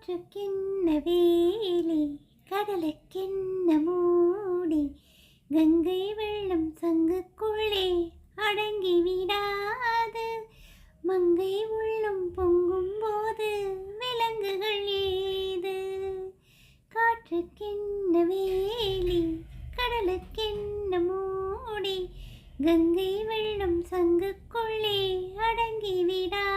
காற்றுக்கென்ன வேலி கடலுக்கென்ன மூடி கங்கை வெள்ளம் சங்குக்குள்ளே அடங்கி விடாது. மங்கை உள்ளம் பொங்கும் போது விலங்குகள் ஏது? காற்றுக்கென்ன வேலி கடலுக்கென்ன மூடி கங்கை வெள்ளம் சங்குக்குள்ளே அடங்கி விடாது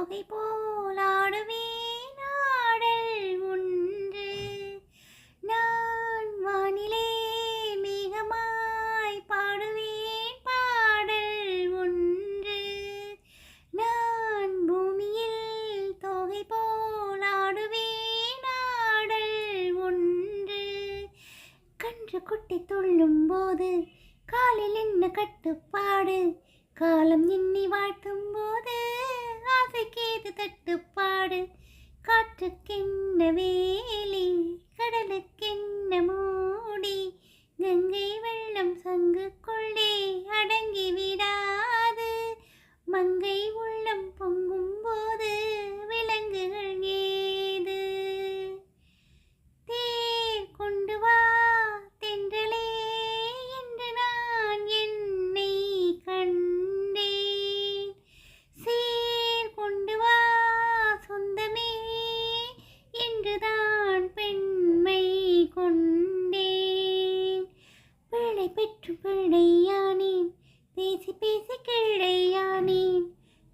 தொகை போலாடுவேன் ஆடல் ஒன்று. நான் வானிலே மேகமாய் பாடுவேன் பாடல் ஒன்று. நான் பூமியில் தொகை போலாடுவேன் ஆடல் ஒன்று. கன்று குட்டி துள்ளும் போது காலில் என்ன கட்டுப்பாடு? காலம் எண்ணி வாழ்த்தும் போது ஆசைக்கேது தட்டுப்பாடு என்றுதான் பெண்மை கொண்டேன் பிழை பெற்று பிழையானேன் பேசி பேசி கிழையானேன்.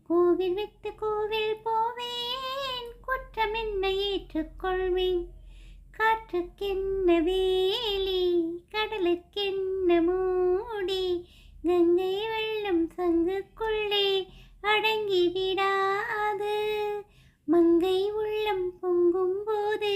கோவில் விட்டு கோவில் போவேன் குற்றம் என்ன ஏற்றுக்கொள்வேன். காற்றுக்கென்ன வேலி கடலுக்கென்ன மூடி கங்கை வெள்ளம் சங்குக்குள்ளே அடங்கி விடாது. மங்கை உள்ளம் பொங்கும் போது விலங்குகள்